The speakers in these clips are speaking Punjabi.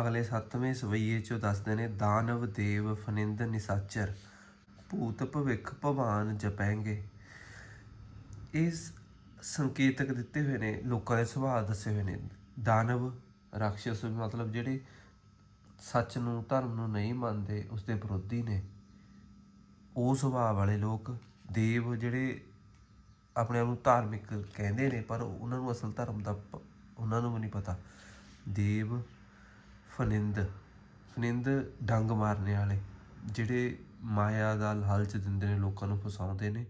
ਅਗਲੇ 7ਵੇਂ ਸਵਈਏ ਚੋਂ ਦੱਸਦੇ ਨੇ, ਦਾਨਵ ਦੇਵ ਫਨਿੰਦ ਨਿਸਾਚਰ, ਭੂਤ ਭਵਿੱਖ ਭਵਾਨ ਜਪੈਂਗੇ। ਇਸ ਸੰਕੇਤਕ ਦਿੱਤੇ ਹੋਏ ਨੇ, ਲੋਕਾਂ ਦੇ ਸੁਭਾਅ ਦੱਸੇ ਹੋਏ ਨੇ। ਦਾਨਵ ਰਾਖਸ਼ ਮਤਲਬ ਜਿਹੜੇ ਸੱਚ ਨੂੰ, ਧਰਮ ਨੂੰ ਨਹੀਂ ਮੰਨਦੇ ਉਸ ਦੇ ਵਿਰੋਧੀ ਨੇ। ਉਹ ਸੁਭਾਅ ਵਾਲੇ ਲੋਕ ਦੇਵ ਜਿਹੜੇ ਆਪਣੇ ਆਪ ਨੂੰ ਧਾਰਮਿਕ ਕਹਿੰਦੇ ਨੇ, ਪਰ ਉਹਨਾਂ ਨੂੰ ਅਸਲ ਧਰਮ ਦਾ ਪ- ਉਹਨਾਂ ਨੂੰ ਵੀ ਨਹੀਂ ਪਤਾ। ਦੇਵ ਫਨਿੰਦ ਫਨਿੰਦ ਡੰਗ ਮਾਰਨੇ ਵਾਲੇ, ਜਿਹੜੇ ਮਾਇਆ ਦਾ ਲਾਲਚ ਦਿੰਦੇ ਨੇ, ਲੋਕਾਂ ਨੂੰ ਫਸਾਉਂਦੇ ਨੇ।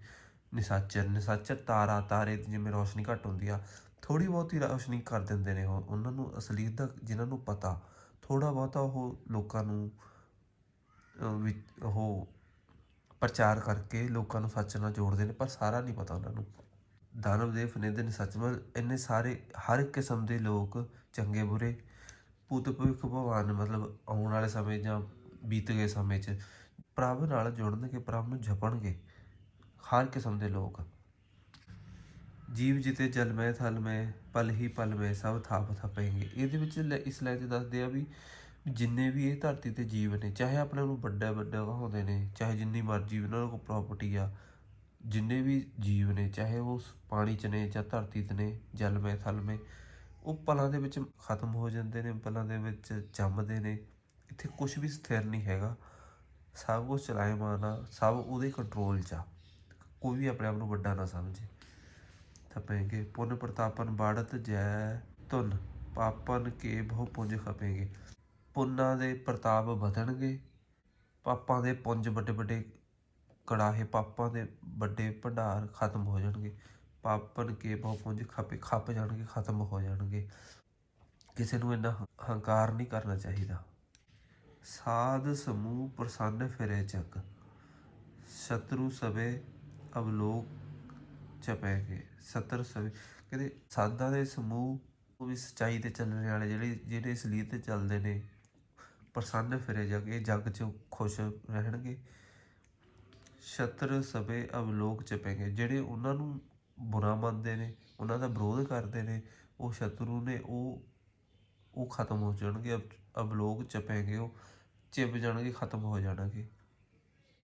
ਨਿਸਾਚਰ ਨਿਸਾਚਰ ਤਾਰਾ, ਤਾਰੇ ਜਿਵੇਂ ਰੋਸ਼ਨੀ ਘੱਟ ਹੁੰਦੀ ਆ ਥੋੜੀ ਬਹੁਤੀ ਰੋਸ਼ਨੀ ਕਰ ਦਿੰਦੇ ਨੇ ਉਹ। ਉਹਨਾਂ ਨੂੰ ਅਸਲੀਅਤ ਦਾ, ਜਿਨ੍ਹਾਂ ਨੂੰ ਪਤਾ ਥੋੜਾ ਬਹੁਤਾ ਉਹ ਲੋਕਾਂ ਨੂੰ ਉਹ ਪ੍ਰਚਾਰ ਕਰਕੇ ਲੋਕਾਂ ਨੂੰ ਸੱਚ ਨਾਲ ਜੋੜਦੇ ਨੇ, ਪਰ ਸਾਰਾ ਨਹੀਂ ਪਤਾ ਉਹਨਾਂ ਨੂੰ। ਦਾਨਵ ਦੇਵ, ਫਨਿੰਦ ਨੇ ਸੱਚ ਮਤਲਬ ਇੰਨੇ ਸਾਰੇ, ਹਰ ਕਿਸਮ ਦੇ ਲੋਕ, ਚੰਗੇ ਬੁਰੇ ਭੂਤ ਭਵਿੱਖ ਭਗਵਾਨ, ਮਤਲਬ ਆਉਣ ਵਾਲੇ ਸਮੇਂ ਜਾਂ ਬੀਤ ਗਏ ਸਮੇਂ 'ਚ ਪ੍ਰਭ ਨਾਲ ਜੁੜਨਗੇ ਪ੍ਰਭ ਨੂੰ ਜਪਣਗੇ ਹਰ ਕਿਸਮ ਦੇ ਲੋਕ। ਜੀਵ ਜਿਤੇ ਜਲ ਮੈਂ, ਥਲ ਮੈਂ, ਪਲ ਹੀ ਪਲ ਮੈਂ, ਸਭ ਥਾਪ ਥਪੇਂਗੇ। ਇਹਦੇ ਵਿੱਚ ਲੈ- ਇਸ ਲਾਈਨ 'ਚ ਦੱਸਦੇ ਆ ਵੀ ਜਿੰਨੇ ਵੀ ਇਹ ਧਰਤੀ ਤੇ ਜੀਵ ਨੇ, ਚਾਹੇ ਆਪਣੇ ਨੂੰ ਵੱਡਾ ਵੱਡਾ ਕਹਾਉਂਦੇ ਨੇ, ਚਾਹੇ ਜਿੰਨੀ ਮਰਜ਼ੀ ਉਹਨਾਂ ਕੋਲ ਪ੍ਰਾਪਰਟੀ ਆ, ਜਿੰਨੇ ਵੀ ਜੀਵ ਨੇ, ਚਾਹੇ ਉਹ ਪਾਣੀ 'ਚ ਨੇ ਜਾਂ ਧਰਤੀ 'ਤੇ ਨੇ, ਜਲ ਮੈਂ, ਥਲ ਮੇ ਉਹ ਪਲਾਂ ਦੇ ਵਿੱਚ ਖਤਮ ਹੋ ਜਾਂਦੇ ਨੇ, ਪਲਾਂ ਦੇ ਵਿੱਚ ਜੰਮਦੇ ਨੇ। ਇੱਥੇ ਕੁਝ ਵੀ ਸਥਿਰ ਨਹੀਂ ਹੈਗਾ। ਸਭ ਕੁਝ ਚਲਾਇਮਾਨ ਆ, ਸਭ ਉਹਦੇ ਕੰਟਰੋਲ 'ਚ ਆ। ਕੋਈ ਵੀ ਆਪਣੇ ਆਪ ਨੂੰ ਵੱਡਾ ਨਾ ਸਮਝੇ। ਥਪੇਂਗੇ ਪੁੰਨ ਪ੍ਰਤਾਪਨ ਬਾੜਤ ਜੈ ਧੁਨ, ਪਾਪਨ ਕੇ ਬਹੁ ਪੁੰਜ ਖਪੇਂਗੇ। ਪੁੰਨਾਂ ਦੇ ਪ੍ਰਤਾਪ ਵਧਣਗੇ, ਪਾਪਾਂ ਦੇ ਪੁੰਜ ਵੱਡੇ ਵੱਡੇ ਕੜਾਹੇ, ਪਾਪਾਂ ਦੇ ਵੱਡੇ ਭੰਡਾਰ ਖਤਮ ਹੋ ਜਾਣਗੇ। ਪਾਪਨ ਕੇ ਬਹੁ ਪੁੰਜ ਖਪੇ, ਖੱਪ ਜਾਣਗੇ, ਖਤਮ ਹੋ ਜਾਣਗੇ। ਕਿਸੇ ਨੂੰ ਇੰਨਾ ਹੰਕਾਰ ਨਹੀਂ ਕਰਨਾ ਚਾਹੀਦਾ। ਸਾਧ ਸਮੂਹ ਪ੍ਰਸੰਨ ਫਿਰੇ ਜਗ ਸ਼ਤਰੂ ਸਵੇ ਅਵਲੋਕ ਚਪੈਗੇ ਸਤਰ ਸਵੇ ਕਹਿੰਦੇ ਸਾਧਾਂ ਦੇ ਸਮੂਹ ਉਹ ਵੀ ਸੱਚਾਈ ਤੇ ਚੱਲਣ ਵਾਲੇ ਜਿਹੜੇ ਜਿਹੜੇ ਅਸਲੀਅਤ ਤੇ ਚੱਲਦੇ ਨੇ, ਪ੍ਰਸੰਨ ਫਿਰੇ ਜਗ ਇਹ ਜਗ 'ਚ ਖੁਸ਼ ਰਹਿਣਗੇ। ਸ਼ਤਰ ਸਵੇ ਅਵਲੋਕ ਚਪੈਗੇ ਜਿਹੜੇ ਉਹਨਾਂ ਨੂੰ ਬੁਰਾ ਮੰਨਦੇ ਨੇ, ਉਹਨਾਂ ਦਾ ਵਿਰੋਧ ਕਰਦੇ ਨੇ, ਉਹ ਸ਼ਤਰੂ ਨੇ, ਉਹ ਉਹ ਖਤਮ ਹੋ ਜਾਣਗੇ, ਅਬ- ਅਵਲੋਕ ਚਪੇਂਗੇ, ਉਹ ਚਿਪ ਜਾਣਗੇ, ਖਤਮ ਹੋ ਜਾਣਗੇ।